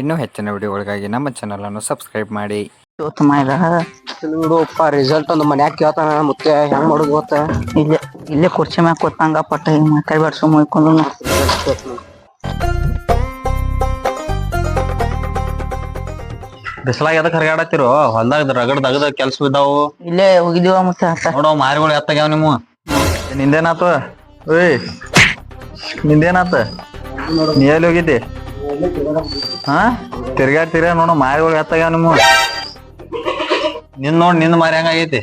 ಇನ್ನೂ ಹೆಚ್ಚಿನ ವಿಡಿಯೋಗಳಿಗಾಗಿ ನಮ್ಮ ಚಾನಲನ್ನು ಸಬ್ಸ್ಕ್ರೈಬ್ ಮಾಡಿ. ನೋಡುಪ್ಪ ರಿಸಲ್ಟ್ ಒಂದು ಮನ್ಯಾಗ ಕೇಳ್ತಾನ ಮುತ್ತೆ ಹೆಂಗ್ ಮಾಡುದು ಗೊತ್ತ? ಇಲ್ಲೇ ಇಲ್ಲೇ ಕುರ್ಚಿ ಮ್ಯಾಗ ಕೂತಂಗ ಪಟ್ಟ ಕೈ ಮಾತಾಡ್ಬೇಡ ಸುಮ್ಮ ಹೋಯ್ಕೊಂಡು ಬಿಸಲಾಗ ಎದಕ್ ಹರಿಗಾಡತ್ತಿರೋ ಹೊಲ್ದಾಗ ರಗಡ್ ದಗದ ಕೆಲ್ಸ ಬಿದ್ದಾವು. ಇಲ್ಲೇ ಹೋಗಿದೀವ ಮತ್ತೆ ಆತ ನೋಡೋ ಮಾರಿಗಳು ಎತ್ತಾಗ್ಯಾವ ನಿಮ್ಮ. ನಿಂದೇನಾತ? ಓಯ್ ನಿಂದೇನಾತ? ನೀ ಎಲ್ಲಿ ಹೋಗಿದ್ದೆ? ಹಾ? ತಿರ್ಗಾಡ್ತೀರ ತಿರ್ಗಾ ನೋಡು ಮಾರಿಗಳು ಎತ್ತಾಗ ನಿಮ್ಮ ನಿನ್ ನೋಡ್ನಿಂದ ಮಾರಿ ಹಂಗಾಗೈತಿ.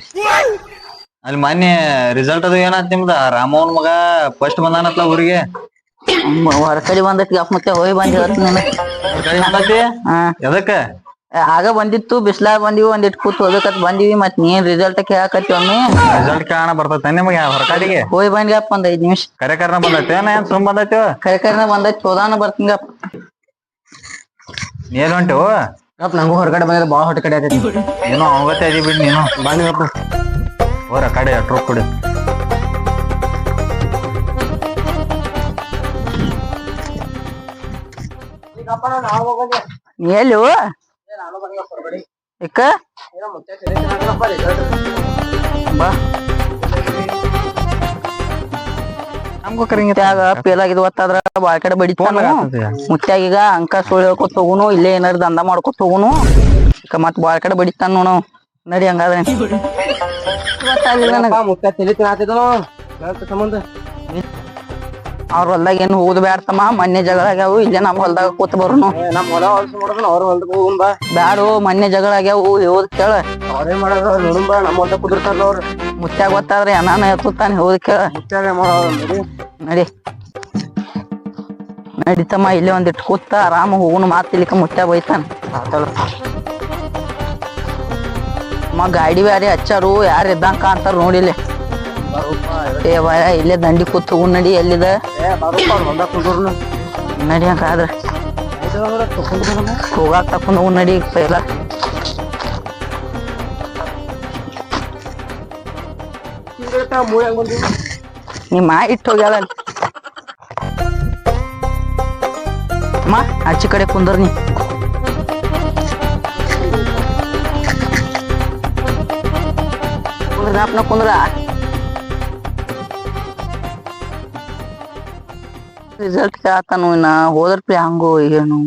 ಅಲ್ಲಿ ಮೊನ್ನೆ ರಿಸಲ್ಟ್ ಅದು ಏನಾತ್ ನಿಮ್ದ? ರಾಮವನ್ ಮಗ ಫಸ್ಟ್ ಬಂದಾನತ್ಲ ಊರಿಗೆ. ಹೊರಕಡಿ ಬಂದೈತಿ ಅಪ್ಪ ಮತ್ತೆ ಹೋಗಿ ಬಂದ್ ಹೇಳ್ತೀನಿ ನಾನು ಕೈ ಹಾ. ಎದಕ್ಕ? ಆಗ ಬಂದಿತ್ತು ಬಿಸ್ಲಾಗ ಬಂದಿವಿ ಒಂದಿಟ್ ಕೂತ್ ಹೋಗಕತ್ ಬಂದಿವಿ ಮತ್ ನೀನ್ ರಿಸಲ್ಟ್ ಕೇಳಕತ್ತಿ ಒಮ್ಮೆ. ರಿಸಲ್ಟ್ ಕಾಣ ಬರ್ತೈತೆ ನಿಮಗೆ ಹೊರಕಾಡಿಗೆ ಹೋಗಿ ಬಂದ್ ಗಪ್ ಒಂದ್ ಐದ್ ನಿಮಿಷ. ಕರೆ ಕರ್ನ ಬಂದೈತೆ ಏನ್ ಸುಮ್ ಬಂದೈತಿ? ಕರೆ ಕರೆನ ಬಂದೈತಿ ಹೋದಾನ ಬರ್ತೀನಿ ಗಪ್ ನೀ ಎಲ್ಲಿ ಹೊಂಟು ಯಪ್ಪ ನಂಗೂ ಹೊರಗಡೆ ಬಂದಿದ್ದ ಭಾಳ ಹೊಟ್ಟೆ ಕಡೆ ಆಗೈತಿ ಏನೋ ಅವಗತ್ತೆ ಅದಿ ಬಿಡಿ ನೀನು. ಬಂದಿವಪ್ಪ ಹೋರ ಕಡೆ ಅಟ್ರು ಕೊಡಿ. ಎಲ್ಲಿ? ಇಕ್ಕ? ಬಾ. ನಮ್ಗೂ ಕರಿಂಗ ಮುತ್ಯಾಗ ಫೇಲ್ ಆಗಿದ್ ಒತ್ತಾದ್ರ ಬಾಳ ಕಡೆ ಬಡಿತಾನ. ಮುತ್ಯಾಗ ಈಗ ಅಂಕ ಸುಳ್ಳು ಹೇಳ್ಕೊತ ಹೋಗುನು ಇಲ್ಲೇ ಏನಾರ ದಂದ ಮಾಡ್ಕೊತ ಹೋಗುನು. ಈಗ ಮತ್ ಬಾಳ ಕಡೆ ಬಡಿತಾನ ನೋಡು ನಡಿ ಹಂಗಾದ್ರೆ. ಮುಖ್ಯ ನನಗ ತಲೆ ಹೇಳ್ತ ಸಂಬಂಧ. ಅವ್ರ ಹೊಲ್ದಾಗ ಏನು ಹೋಗುದು ಬ್ಯಾಡ್ತಮ್ಮ ಮೊನ್ನೆ ಜಗಳ ಆಗ್ಯಾವು ಇಲ್ಲೇ ನಮ್ ಹೊಲ್ದಾಗ ಕೂತ್ ಬರೋನು. ನಮ್ ಹೊಲ ಹೊಲ್ಸ್ ನೋಡಿದ್ರು ಅವ್ರ ಹೊಲ್ದಾಗ ಹೋಗುಂಬ ಬ್ಯಾಡು ಮೊನ್ನೆ ಜಗಳ ಆಗ್ಯಾವು ಹೋದ್ ಕೇಳ. ಅವ್ರೇ ಮಾಡೋದು ಅವ್ರು ನೋಡುನ್ ಬಾ ನಮ್ಮ ಹೊಲ್ದಾಗ ಕುದುರ್ತಾರಲ್ಲ ಅವ್ರು. ಮುತ್ಯಾಗ ಗೊತ್ತಾದ್ರೆ ಏನಾನ ಎತ್ತುತ್ತಾನೆ ಹೋದ್ ಕೇಳ. ಮುತ್ಯಾಗ ನೋಡಿ. ನಡಿ. ನಡಿತಮ್ಮ ಇಲ್ಲೇ ಒಂದಿಟ್ಟು ಕೂತ ಆರಾಮ ಹೋಗುನು ಮಾತಿಲಿಕ್ಕ ಮುತ್ಯಾಗ ಬೈತಾನ ಮ ಗಾಡಿ ಬ್ಯಾರಿ ಹಚ್ಚಾರು ಯಾರು ಇದ್ದಂಗ ಕಾಣ್ತಾರ ನೋಡಿಲ್ಲಿ ಏ ಬಾಯ ಇಲ್ಲೇ ದಂಡಿ ಕೂತ್ ಹೋಗು ನಡಿ, ಎಲ್ಲಿದ? ನಡಿ ಹಂಗಾದ್ರ ಹೋಗಾಕ್ ತಕೊಂಡ್ ಹೋಗು ನಡಿ, ಪೈಲ. ನಿಮ್ಮ ಇಟ್ಟು ಹೋಗ್ಯಾಳ. ಅಮ್ಮ ಕಡೆ ಕುಂದ್ರ ನೀ. ಕುಂದ್ರ ಕುಂದ್ರ ರಿಸಲ್ಟ್ ಕೇಳತ್ತಾನು ಇನ್ನ ಹೋದ್ರ ಹಂಗು ಏನು.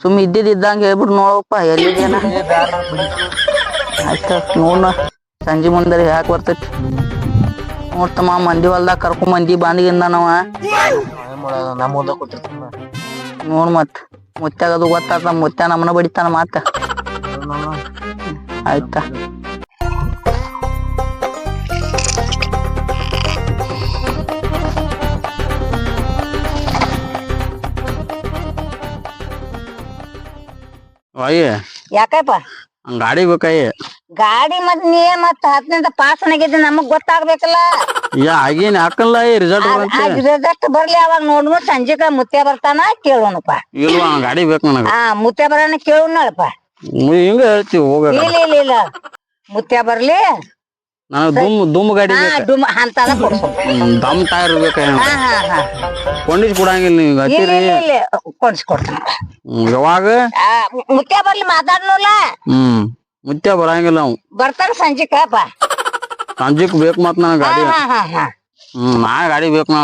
ಸುಮ್ ಇದ್ದಿದ್ ಇದ್ದಂಗ ಹೇಳ್ಬಿಟ್ಟು ನೋಡಪ್ಪ, ಎಲ್ಲಿದೇನ? ಆಯ್ತ ನೋಡ ಸಂಜೆ ಮುಂದೆ ಯಾಕೆ ಬರ್ತೈತಿ? ನೋಡ್ತಮ್ಮ ಮಂದಿ ಹೊಲ್ದಾಗ ಕರ್ಕೊಂಡ್ ಮಂದಿ ಬಂದಿಗಿಂದ ನಾವ. ನೋಡ್ ಮತ್ ಮುತ್ಯಾಗ ಅದು ಗೊತ್ತಾತ ಮುತ್ಯ ನಮ್ಮನ ಬಡಿತಾನ ಮಾತ. ಆಯ್ತಾ? ಅಯ್ಯ. ಯಾಕಪ್ಪ? ಗಾಡಿ ಬೇಕಾಯಿ. ಗಾಡಿ ಮತ್ ನೀ ಮತ್ ಹತ್ತನಿಂದ ಪಾಸ್ ಆಗಿದ್ದೆ ನಮಗ್ ಗೊತ್ತಾಗ್ಬೇಕಲ್ಲ. ಯಾ ಆಗೇನ್ ಹಾಕಲ್ಲ ರಿಸಲ್ಟ್ ರಿಸಲ್ಟ್ ಬರ್ಲಿ ಅವಾಗ ನೋಡ್ಮು ಸಂಜೆಕ ಮುತ್ತೆ ಬರ್ತಾನ ಕೇಳೋಣಪ್ಪ ಇಲ್ವಾ ಗಾಡಿ ಬೇಕು ನನಗ. ಆ ಮುತ್ಯ ಬರೋಣ ಕೇಳೋಣಪ್ಪ ಹಿಂಗ ಹೇಳ್ತಿ ಹೋಗ ಇಲ್ಲ ಇಲ್ಲ ಇಲ್ಲ. ಮುತ್ತೆ ಬರ್ಲಿ. ನನಗ ದುಮ್ ದುಮ್ ಗಾಡಿ ಹಾ ಅಂತದ ಕೊಡ್ಸು. ಹ್ಮ್, ದಮ್ ಟೈರ್ ಹಾ ಹಾ ಹಾ. ಕೊಂಡಿಸ್ ಕೊಡಂಗಿಲ್ಲ ನೀವು ಇಲ್ಲ ಹತ್ತಿರಿ ಯಾವಾಗ? ಆ, ಮುತ್ಯ ಬರ್ಲಿ ಮಾತಾಡ್ನಲ್ಲ? ಹ್ಮ್ ಮುತ್ಯ ಬರಂಗಿಲ್ಲ ಅವ್. ಬರ್ತಾನ ಸಂಜೆಕಪ್ಪ ಸಂಜಿಕ್ ಬೇಕು ಮತ್ ನನ್ ಗಾಡಿ. ಹಾ ಹಾ ಹಾ ಹ್ಮ್ ನಾ ಗಾಡಿ ಬೇಕು ನಾ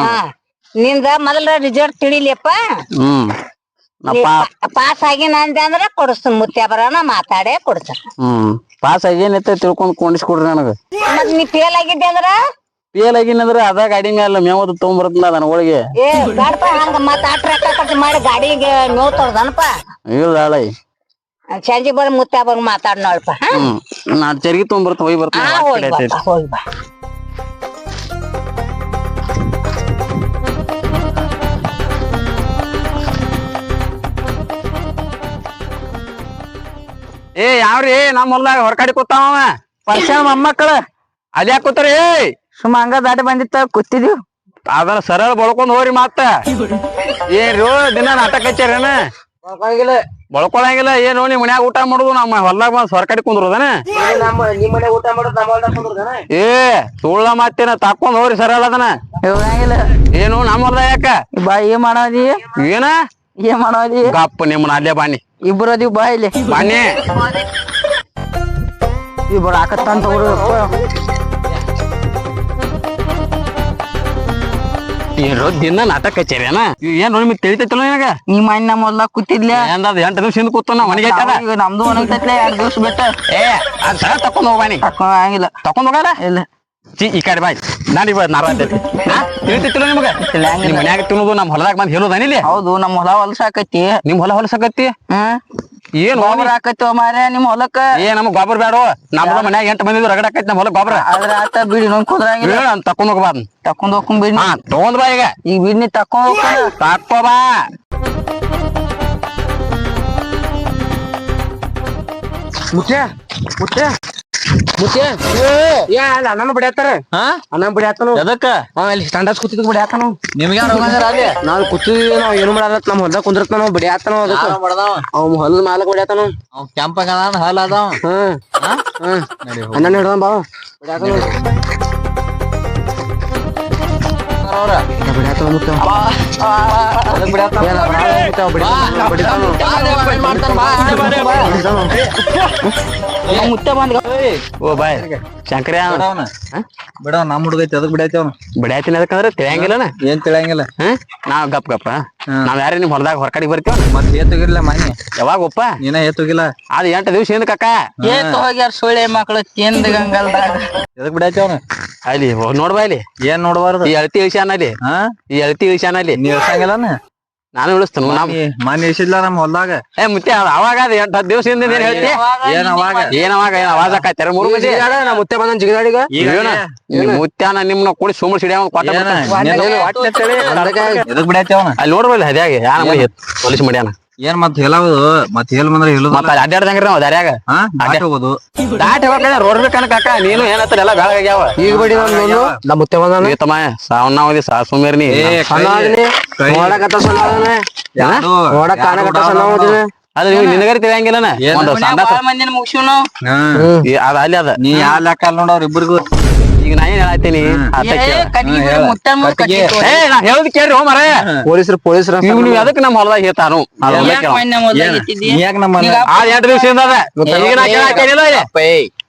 ನಿಂದ ಮೊದಲ ರಿಸಲ್ಟ್ ತಿಳಿಲಿಯಪ್ಪ? ಹ್ಮ್ ಪಾಸ್ ಆಗಿನ ಅಂದೆ ಅಂದ್ರ ಕೊಡಿಸ್ತಾನ. ಮುತ್ಯ ಬರೋಣ ಮಾತಾಡೇ ಕೊಡ್ತಾರ ಹ್ಮ್ ಪಾಸ್ ಆಗೇನೈತೆ ತಿಳ್ಕೊಂಡ್ ಕೊಂಡಿಸ್ ಕೊಡ್ರಿ ನನಗ. ಮತ್ ನೀ ಫೇಲ್ ಆಗಿದ್ದೆ ಅಂದ್ರ? ಫೇಲ್ ಆಗಿನಂದ್ರ ಅದ ಗಾಡಿ ಮೇಲೆ ಮೇವದು ತೊಗೊಂಬರ್ತನ ಅದನ್ನ ಒಳಗೆ ಏ ಹಂಗ ಮಾಡಿ ಗಾಡಿಗೆ ನೋವು ತರ್ದನಪ್ಪ ಇಲ್ಲ ಸಂಜೆ ಬರ ಮುತ್ತಾ ಬಂದ್ ಮಾತಾಡ್ ನೋಡಪ್ಪ ಹ್ಮ್ ನಾ ಚರ್ಗಿ ತೊಗೊಂಬರ್ತ ಹೋಗಿ ಬರ್ತೀನಿ. ಹೋಗಿ ಬಾ ಏ ಯಾವ್ರಿ? ನಮ್ಮ ಹೊಲ್ದಾಗ ಹೊರಕಡಿ ಕೂತಾವ ಪರ್ಸನ್ ಮೊಮ್ಮಕ್ಕಳ. ಅಲ್ಲಿ ಯಾಕೆ ಕೂತಾರ? ಏ ಸುಮ್ಮ ಹಂಗ ದಾಟಿ ಬಂದಿತ್ತ ಕೂತಿದ್ವಿ ಅದನ್ನ ಸರಳ ಬಳ್ಕೊಂಡ್ ಹೋರಿ ಮತ್ತ. ಏನ್ರಿ ದಿನ ನಾಟಕ ಹಚ್ಚಾರೇನ ಬಳ್ಕೊಳಂಗಿಲ್ಲ. ಏನು ನಿಮ್ ಮನ್ಯಾಗ ಊಟ ಮಾಡುದು ನಮ್ಮ ಹೊಲ್ದಾಗ ಬಂದ್ ಸೊರ್ಕಡಿ ಕುಂದ್ರದನ? ಏ ಸುಳ್ಳ ಮಾತೇನ ತಾಕೊಂಡ್ ಹೋರಿ ಸರಳ ಅದನ ಹೋಗಂಗಿಲ್ಲ ಏನು ನಮ್ಮ ಹೊಲ್ದಾಗ ಯಾಕ? ಬಾ ಏನ್ ಮಾಡೋದಿ? ಏನ? ಏನ್ ಮಾಡೋದಿ? ಗಪ್ಪ ನಿಮ್ಮನ್ನ ಅಲ್ಲೇ ಬಾಣಿ ಇಬ್ರು ಅದೀವಿ ಬಾ ಇಲ್ಲಿ. ಬಾಣಿ ಇಬ್ರು ಹಾಕತ್ತಾನ ಏನ್ರೋ ದಿನ ನಾಟಕ ಹಚ್ಚೇರೇನ ಏನ್ ನೋಡಿ ಮಿಗ್ ತಿಳಿತೈತಲ್ಲ ನಿನಗ? ನಿಮ್ಮ ಅಣ್ಣ ಮೊದ್ಲ ಕೂತಿದ್ಲೆ. ಏನದ ಎಂಟು ದಿವಸ ಹಿಂದ್ ಕೂತ ನಾ ಮನೆಗೆ ಐತದ ಈಗ ನಮ್ದು ಒಣಗತೈತ್ಲೆ ಎರಡು ದಿವಸ ಬಿಟ್ಟ. ಏ ಅದ್ ಸರ ತಕೊಂಡ್ ಹೋಗ್ಬಾನಿ ಹಂಗಿಲ್ಲ ತಕೊಂಡ್ ಹೋಗಲ್ಲ ಇಲ್ಲ. ಚಿ ಈ ಕಡೆ ಬಾಯ್ ನಾನು ಇವಾಗ ನಾರ ಅಂತೈತಿ ತಿಳಿತೈತಿಲ್ಲ ನಿಮಗ? ನಿಮ್ ಮನ್ಯಾಗ ತಿನ್ನೋದು ನಮ್ ಹೊಲದಾಗ ಬಂದ್ ಹೇಳೋದ ಹೌದು ನಮ್ ಹೊಲ ಹೊಲಸಾಕತಿ ನಿಮ್ ಹೊಲ ಹೊಲಸಾಕತಿ ಹ್ಮ್ ಏನ್ ಗೊಬ್ಬರ ಹಾಕೈತಿ ನಿಮ್ಮ ನಿಮ್ ಹೊಲಕ್ಕ? ಏ ನಮ್ಗ್ ಗೊಬ್ಬರ ಬೇಡ ನಮ್ಮ ಮನ್ಯಾಗ ಎಂಟು ಮಂದಿ ರಗಡ ಹಾಕೈತಿ ನಮ್ಮ ಹೊಲ ಗೊಬ್ಬರ. ಆತ ಬಿಡಿ ನೋಡ್ ಕುದ್ರಾಗಿಲ್ಲ. ತಕೊಂಡ್ ಹೋಗ್ಬಾರ್ದು. ತಕೊಂಡ್ ಹೋಗ್ಕೊಂಡ್ ಬಿಡಿ. ಹಾ ತಗೊಂಡ್ ಬಾ ಈಗ. ಈಗ ಬಿಡ್ನಿ ತಕೊಂಡ್ ತಕ್ಕೋ ಬಾ. ಮುಚ್ಚೆ ಮುಚ್ಚೆ ಮುಚ್ಚೆ ಏ ಅಲ್ಲ ಅಣ್ಣನ ಬಿಡ್ಯಾತಾರ ಹಾ ಅಣ್ಣ ಬಿಡ್ಯಾತನು ಎದಕ್ಕ? ಅಲ್ಲಿ ಸ್ಟ್ಯಾಂಡರ್ಸ್ ಕೂತಿದ್ ಬಿಡ್ಯಾತನು ನಿಮ್ಗೆ ಯಾರು ಹೋಗಂದ್ರ ಅಲ್ಲಿ? ನಾವ್ ಕೂತಿದ್ವಿ ನಾವ್ ಏನು ಮಾಡಲ್ಲ ನಮ್ಮ ಹೊಲ್ದಾಗ ಕುಂದಿರ್ತಾನ ಬಡಿ ಬಿಡ್ಯಾತನ ಅದಕ್ಕ. ಅವ್ ಹೊಲದ ಮಾಲಕ್ ಬಿಡ್ಯಾತನು ಅವ್ ಕೆಂಪಗ ಹಲ್ ಅದಾವ. ಹ್ಮ್ ಹಾ. ಅಣ್ಣ ಹಿಡ್ದಾನ ಬಾ. ಬಿಡ್ಯಾತನು ಮುತ್ತೆ ಬಂದ್ ಓ ಬಾಯ್ ಶಂಕರ ಬಿಡವ್ನ. ಬಿಡವ ನಮ್ ಹುಡುಗೈತಿ ಅದಕ್ಕೆ ಬಿಡೈತಿ ಅವ್ನು. ಬಿಡೈತಿನ ಅದಕ್ಕಂದ್ರೆ ತಿಳಿಯಂಗಿಲ್ಲನ? ಏನ್ ತಿಳಿಯಂಗಿಲ್ಲ. ಹ್ಮ್ ನಾವ್ ಗಪ್ ಗಪ್ಪ. ನಾವ್ ಯಾರೇ ನಿಮ್ ಹೊಲದಾಗ ಹೊರಕಡೆ ಬರ್ತೀವ? ಮತ್ತೆ ಏತುಗಿರ್ಲ ಮನೆ ಯಾವಾಗ ಒಪ್ಪ? ನೀನ ಏತುಗಿಲ್ಲ. ಅದ್ ಎಂಟು ದಿವ್ಸ ಏನ್ ಕಕ್ಕ ಏತ್ ಹೋಗ್ಯಾರ ಸೊಳ್ಳೆ ಮಕ್ಕಳು ತಿಂದ ಗಂಗಲ್ದಾಗ. ಎದಕ್ ಬಿಡೈತಿ ಅವನು? ಅಲ್ಲಿ ಹೋಗ್ ನೋಡ್ಬಾ ಇಲ್ಲಿ. ಏನ್ ನೋಡ್ಬಾರ್ದು? ಈ ಅಳತಿ ಇಳಿಸ್ಯಾನ ಅಲ್ಲಿ. ಹಾ? ಈ ಅಳತಿ ಇಳಿಸ್ಯಾನ ಅಲ್ಲಿ. ನೀ ಇಳ್ಸಂಗಿಲ್ಲನ? ನಾನು ಉಳಿಸ್ತೇನೆ ನಮ್ ಮನಿ ನಮ್ ಹೊಲ್ದಾಗ? ಏ ಮುತ್ತೆ ಅದ್ ಅವಾಗ ಅದ ಎಂಟ್ ಹತ್ತು ದಿವಸ ಹಿಂದೆ ಏನ್ ಹೇಳ್ತಿ. ಏನ್ ಅವಾಗ? ಏನ್ ಅವಾಗ? ಏನ್ ಹಾಕಾಯ್ತಾರ ಮೂರು ಮಂದಿ? ನಾ ಮುತ್ತೆ ಬಂದ ಜಿಗದಾಡಿಗ ಈಗ. ಮುತ್ಯಾನ ನಿಮ್ನ ಕೂಡಿ ಸುಮ್ಮನೆ ಸಿಡಿಯ ಕೊಟ್ಟ ಎದಕ್ ಅಲ್ಲಿ ನೋಡ್ಬಲ್ಲ ಅದ್ಯಾಗ ಯಾರ ಹೊಲಿಸಿ ಮಾಡ್ಯಾನ? ಏನ್ ಮತ್ ಹೇಳೋದು? ಮತ್ ಹೇಳ್ಬಂದ್ರೆ ಬಂದ್ರೆ ಹೇಳುದು ಮತ್ತ ಅಲ್ಲಿ ಅಡ್ಡಾಡ್ದಂಗ್ರಿ ನಾವ್ ದಾರ್ಯಾಗ. ಹಾ ದಾಟಿ ಹೋಗೋದು. ದಾಟ್ ರೋಡ್ ಬೇಕನ ಕಾಕ ನೀನು ಏನತ್ತ ಎಲ್ಲ ಬೆಳಗಾಗ್ಯಾವ ಈಗ ಬಡಿ ನಮ್ಮ ಮುತ್ತೆ ಬಂದ ತಮ್ಮ ಸಾವನ್ನ ಓದಿ? ಅದು ನೀವು ನಿನಗರಿ ತಿಳಿಯಂಗಿಲ್ಲನ? ಏನ್? ಒಂದು ಸಂಡ ಬಾಳ ಮಂದಿನ ಮುಗಿಸಿವ್ ನಾವು ಹಾ. ಅದ ಅಲ್ಲಿ ಅದ. ನೀ ಯಾ ಲೆಕ್ಕ ಅಲ್ಲ ನೋಡವ್ರ ಇಬ್ಬರಿಗೂ ಈಗ ನಾ ಏನ್ ಹೇಳತ್ತೀನಿ? ಹೇಳದ್ ಕೇಳ್ರಿ ಹೋ. ಮರ ಪೊಲೀಸರು ಪೊಲೀಸರು ನೀವು ಅದಕ್ಕೆ ನಮ್ಮ ಹೊಲದಾಗ ಹೇಳ್ತಾನು? ಯಾಕ್ ನಮ್ಮ ಎಂಟು ದಿವಸದಿಂದ ಅದ ಈಗ ನಾ ಇಲ್ಲಿ.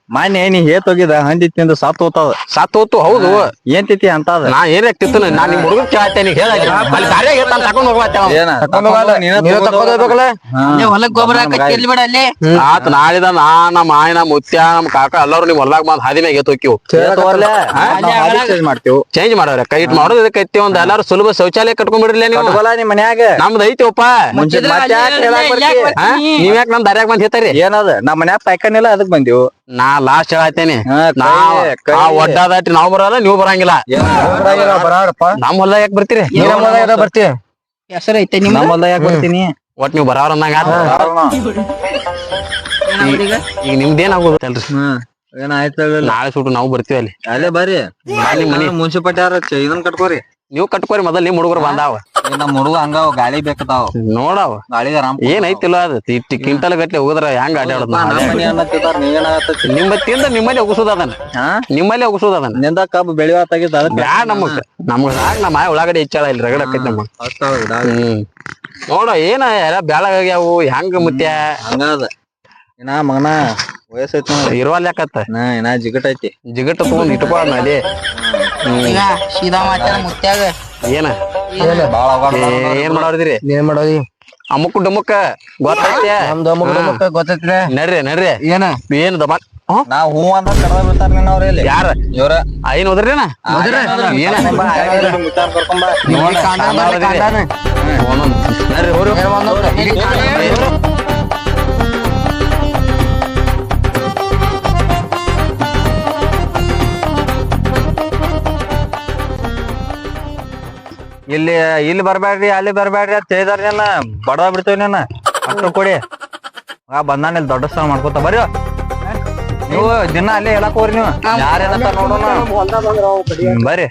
ಮಾನ್ಯ ನೀ ಹೇತ್ ಹೋಗಿದ ಹಂದಿ ತಿಂದು ಸತ್ ಹೋತದ ಸತ್ ಹೋತು ಹೌದು ಏನ್ ತಿತಿ ಅಂತ ನಾ ಏನ್ ತಿತ್ತು ನಾ ನಿಮ್ ಹುಡುಗ ಕೇಳ್ತೇನೆ ಹೇಳ ಅಲ್ಲಿ ತಕೊಂಡ್ ಏನ. ಅಲ್ಲೇ ಹೊಲಕ್ ಗೊಬ್ಬರ ಹಾಕಿ ಬಿಡ ಅಲ್ಲಿ? ಆತ್ ನಾಳಿದ ನಾ ನಮ್ಮ ಮಾಯ ನಮ್ಮ ಮುತ್ಯ ನಮ್ಮ ಕಾಕ ಎಲ್ಲರೂ ನಿಮ್ ಹೊಲ್ದಾಗ ಬಂದ್ ಹಾದಿ ಮ್ಯಾಗ ಎತ್ತೋಕಿವ್ change ಮಾಡ್ತೀವಿ. ಚೇಂಜ್ ಮಾಡೋರ ಕೈ ಇಟ್ ಮಾಡೋದ್ ಇದಕ್ಕೆ ಐತಿ ಒಂದ್ ಎಲ್ಲಾರು ಸುಲಭ ಶೌಚಾಲಯ ಕಟ್ಕೊಂಡ್ಬಿಡ್ರಲ್ಲ ನೀವು? ಕಟ್ಕೊಲ್ಲ ನಿಮ್ ಮನ್ಯಾಗ. ನಮ್ದು ಐತಿವಪ್ಪ ಮುಂಚೆ ಇದ್ರ ಮತ್ತೆ ಯಾಕ್ ಹೇಳಾಕ್ ಬರ್ತಿ? ಯಾಕ್ ಹಾ? ಬರ್ತೀನಿ? ನೀವ್ ಯಾಕೆ ನಮ್ ದಾರ್ಯಾಗ ಬಂದ್ ಹೇಳ್ತಾರಿ ಏನದ? ನಮ್ಮ ಮನ್ಯಾಗ ಪಾಯ್ಕನಿಲ್ಲ ಅದಕ್ ಬಂದಿವು. ನಾ ಲಾಸ್ಟ್ ಹೇಳತ್ತೇನೆ ಒಡ್ಡಾದಾಟಿ ನಾವ್ ಬರಲ್ಲ ನೀವು ಬರಂಗಿಲ್ಲ. ನಮ್ ಹೊಲ್ದಾಗ ಯಾಕೆ ಬರ್ತೀರಿ? ಬರ್ತೀವಿ ಹೆಸರು ಐತೆ ನಿಮ್ ನಮ್ಮ ಹೊಲ್ದಾಗ ಯಾಕೆ ಬರ್ತೀನಿ? ಒಟ್ ನೀವು ಬರಾವ್ರ ಅಂದಂಗ. ಈಗ? ನಿಮ್ದೇನ್ ಆಗೋದಲ್ರಿ ಹ್ಮ್ ಏನಾಯ್ತು ನಾಳೆ ಸುಟ್ಟು ನಾವು ಬರ್ತೀವಿ ಅಲ್ಲಿ. ಅಲ್ಲೇ ಬರ್ರಿ. ಮನಿ. ಮುನ್ಸಿಪಾಲ್ಟಿ ಯಾರ ಇದನ್ ಕಟ್ಕೋರಿ. ನೀವು ಕಟ್ಕೋರಿ ಮೊದಲ್ ನಿಮ್ ಹುಡುಗರು ಬಂದಾವ. ನಮ್ ಹುಡುಗ ಹಂಗ ಗಾಳಿ ಬೇಕತಾವ ನೋಡವ. ಗಾಳಿ ಆರಾಮ್ ಏನ್ ಐತಿಲ್ಲ ಅದು ಇಟ್ಟಿ ಕ್ವಿಂಟಲ್ ಗಟ್ಲೆ ಹೋದ್ರ ಹೆಂಗ್ ಅಡ್ಯಾಡೋದ್ ನಮ್ಮ ತಿಂದ ನಿಮ್ಮಲ್ಲಿ ಒಗಸೋದ ಅದನ್ನ. ನಿಮ್ಮಲ್ಲಿ ಒಗಸೋದ ಅದನ್ನ. ನಿಂದ ಕಬ್ಬು ಬೆಳಿವಾತಾಗಿದ್ದ ಅದಕ್ಕೆ ಬ್ಯಾ ನಮಗ್. ನಮ್ಗ ಸಾಕ್ ನಮ್ಮ ಮಾಯ ಉಳ್ಳಾಗಡೆ ಹೆಚ್ಚಾಳ ಇಲ್ಲಿ ರಗಡ ಆಕೈತಿ ನಮ್ಮ ಹ್ಮ್ ನೋಡ ಏನ ಎಲ್ಲ ಬ್ಯಾಳಾಗ್ಯಾವು ಹೆಂಗ ಮುತ್ಯ? ಹಂಗದ ಇನ್ನ ಮಗನ ವಯಸ್ಸೈತಿ ಯಾಕತ್ತ? ನಾ ಇನ್ನ ಜಿಗಟ್ ಐತಿ ಜಿಗಟ್ ತಗೊಂಡ್ ಇಟ್ಕೋ ಅಲ್ಲಿ ಈಗ ಸೀದಾ ಮಾತಾಡ ಮುತ್ಯಾಗ. ಏನ? ಬಾಳ ಏನ್ ಮಾಡೋದ್ರಿ? ಏನ್ ಮಾಡೋದಿ ಅಮ್ಮಕ್ಕು ಡಮ್ಮಕ್ಕ ಗೊತ್ತೈತೆ? ಗೊತ್ತೈತ್ರಿ. ನಡ್ರಿ ನಡ್ರಿ. ಏನ? ಏನ್? ನಾ ಹೂ ಅಂತ ಕಡದ ಬಿಡ್ತಾರ ನಿನ್ನ ಅವ್ರ ಇಲ್ಲಿ ಯಾರ? ಇವ್ರ? ಐನ್ ಹೋದ್ರಿನ? ಏನ? ನೋಡ. ನಡ್ರಿ ಹೋರು. ಇಲ್ಲಿ ಇಲ್ಲಿ ಬರ್ಬೇಡ್ರಿ ಅಲ್ಲಿ ಬರ್ಬೇಡ್ರಿ ಅಂತ ಎಲ್ಲ ಬಡದ ಬಿಡ್ತೇವೆ ನಿನ್ನ ಅಷ್ಟು ಕೊಡಿ. ಆ ಬಂದಾನ ಇಲ್ಲಿ ದೊಡ್ಡ ಸ್ಥಾನ ಮಾಡ್ಕೋತ ಬರ್ರಿ. ನೀವು ದಿನ ಅಲ್ಲೇ ಹೇಳಕ್ ಹೋಗ್ರಿ ನೀವು. ಯಾರೇನಂತ ನೋಡೋಣ. ಬರ್ರಿ.